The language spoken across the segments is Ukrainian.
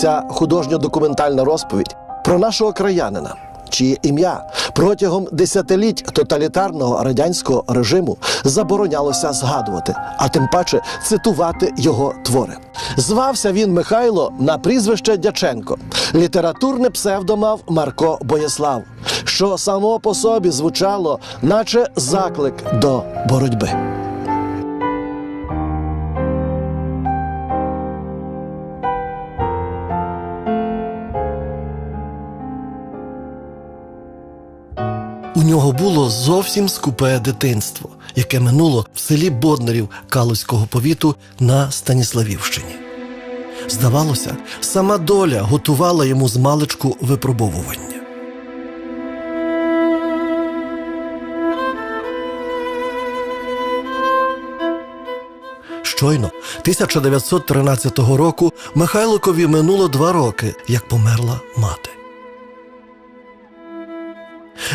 ця художньо-документальна розповідь про нашого краянина, чиє ім'я протягом десятиліть тоталітарного радянського режиму заборонялося згадувати, а тим паче цитувати його твори. Звався він Михайло на прізвище Дяченко. Літературне псевдо мав Марко Боєслав, що само по собі звучало, наче заклик до боротьби. Нього було зовсім скупе дитинство, яке минуло в селі Боднарів Калузького повіту на Станіславівщині. Здавалося, сама доля готувала йому з маличку випробовування. Щойно 1913 року Михайликові минуло два роки, як померла мати.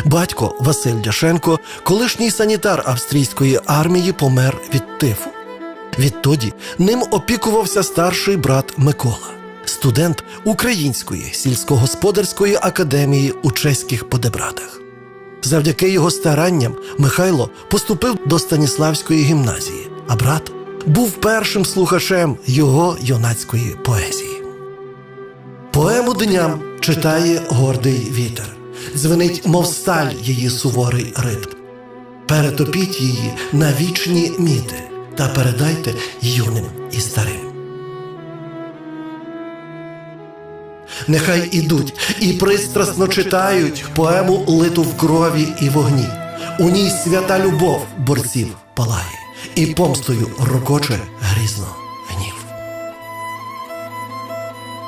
Батько Василь Дяшенко, колишній санітар австрійської армії, помер від тифу. Відтоді ним опікувався старший брат Микола, студент Української сільськогосподарської академії у чеських Подебрадах. Завдяки його старанням Михайло поступив до Станіславської гімназії, а брат був першим слухачем його юнацької поезії. Поему дням читає гордий вітер, дзвенить, мов сталь її суворий ритм. Перетопіть її на вічні міти та передайте юним і старим. Нехай ідуть і пристрасно читають поему литу в крові і вогні. У ній свята любов борців палає, і помстою рокоче грізно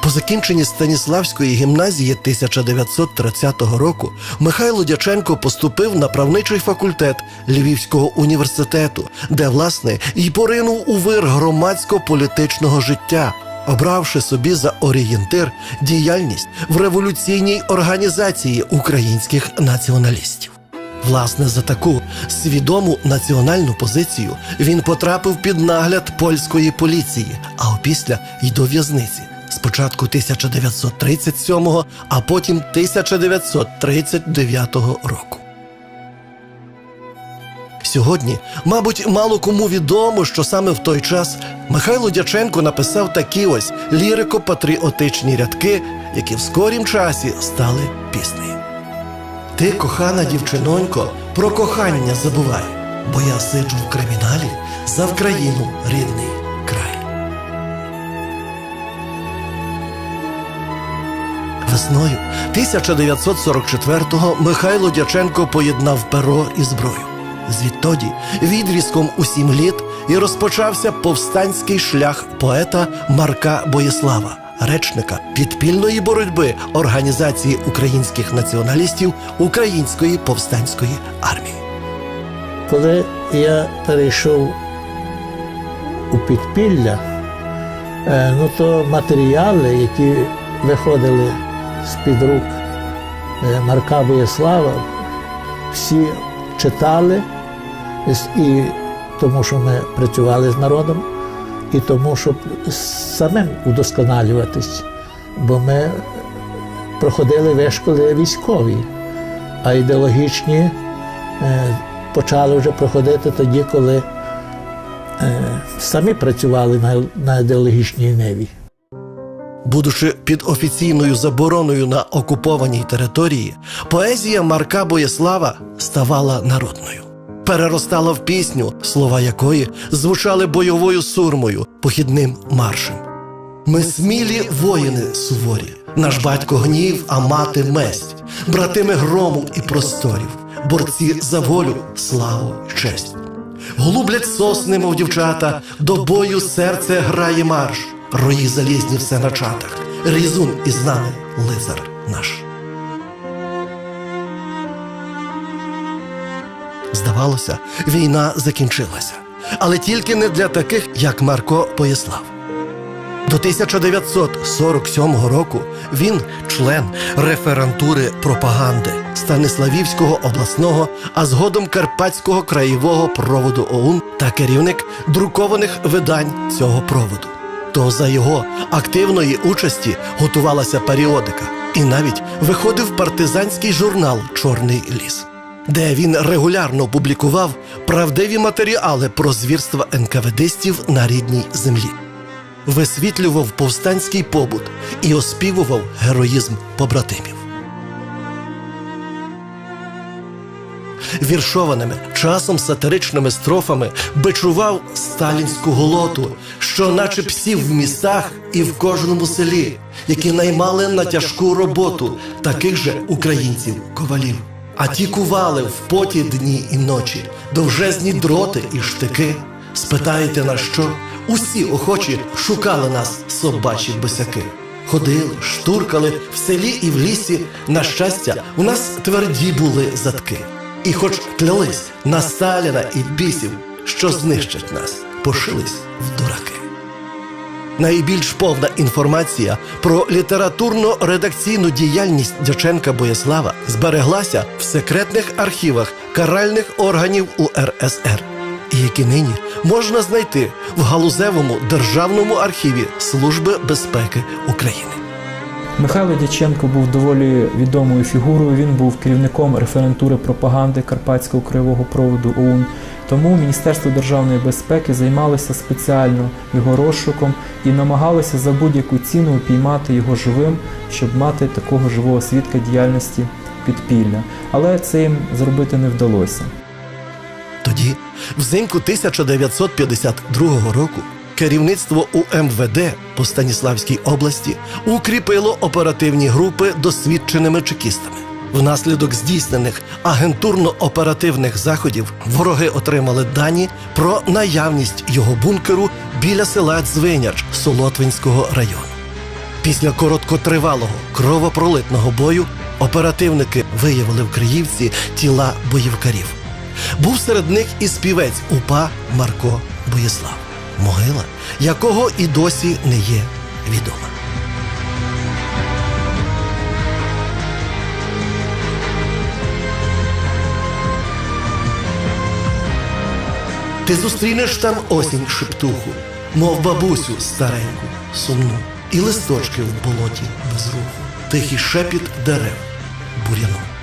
По закінченні Станіславської гімназії 1930 року Михайло Дяченко поступив на правничий факультет Львівського університету, де, власне, й поринув у вир громадсько-політичного життя, обравши собі за орієнтир діяльність в революційній організації українських націоналістів. Власне, за таку свідому національну позицію він потрапив під нагляд польської поліції, а опісля й до в'язниці. Спочатку 1937, а потім 1939 року. Сьогодні, мабуть, мало кому відомо, що саме в той час Михайло Дяченко написав такі ось лірико-патріотичні рядки, які в скорім часі стали піснею. Ти, кохана дівчинонько, про кохання забувай, бо я сиджу в криміналі за Вкраїну рідний Весною 1944-го Михайло Дяченко поєднав перо і зброю. Звідтоді відрізком у сім літ і розпочався повстанський шлях поета Марка Боєслава, речника підпільної боротьби Організації українських націоналістів Української повстанської армії. Коли я перейшов у підпілля, е, ну то матеріали, які виходили з-під рук е, Марка Боєслава, всі читали, і- тому що ми працювали з народом, і тому, щоб самим удосконалюватись, бо ми проходили вишколи військові, а ідеологічні е, почали вже проходити тоді, коли е, самі працювали на, ідеологічній ниві. Будучи під офіційною забороною на окупованій території, поезія Марка Боєслава ставала народною, переростала в пісню, слова якої звучали бойовою сурмою, похідним маршем. Ми смілі воїни суворі, наш батько гнів, а мати месть, братими грому і просторів, борці за волю, славу, честь. Голублять сосни, мов дівчата, до бою серце грає марш, рої залізні все на чатах, різун із нами лицар наш. Здавалося, війна закінчилася, але тільки не для таких, як Марко Поєслав. До 1947 року він член реферантури пропаганди Станиславівського обласного, а згодом Карпатського краєвого проводу ОУН та керівник друкованих видань цього проводу. То за його активної участі готувалася періодика, і навіть виходив партизанський журнал Чорний ліс, де він регулярно публікував правдиві матеріали про звірства НКВДстів на рідній землі, висвітлював повстанський побут і оспівував героїзм побратимів. Віршованими, часом сатиричними строфами бичував сталінську голоту, що наче псів в містах і в кожному селі, які наймали на тяжку роботу таких же українців ковалів. А ті кували в поті дні і ночі, довжезні дроти і штики. Спитаєте на що? Усі охочі шукали нас собачі босяки. Ходили, штуркали в селі і в лісі. На щастя, у нас тверді були задки. І хоч клялись на Сталіна і бісів, що знищать нас, пошились в дураки. Найбільш повна інформація про літературно-редакційну діяльність Дяченка Боєслава збереглася в секретних архівах каральних органів УРСР, які нині можна знайти в галузевому державному архіві Служби безпеки України. Михайло Дяченко був доволі відомою фігурою. Він був керівником референтури пропаганди Карпатського краєвого проводу ОУН. Тому Міністерство державної безпеки займалося спеціально його розшуком і намагалося за будь-яку ціну упіймати його живим, щоб мати такого живого свідка діяльності підпілля. Але це їм зробити не вдалося. Тоді, взимку 1952 року, керівництво УМВД по Станіславській області укріпило оперативні групи досвідченими чекістами. Внаслідок здійснених агентурно-оперативних заходів вороги отримали дані про наявність його бункеру біля села Дзвиняч Солотвинського району. Після короткотривалого кровопролитного бою оперативники виявили в Криївці тіла боївкарів. Був серед них і співець УПА Марко Боєслав, могила якого і досі не є відома. Ти зустрінеш там осінь шептуху, мов бабусю стареньку, сумну, і листочки в болоті без руху, тихий шепіт дерев буряну.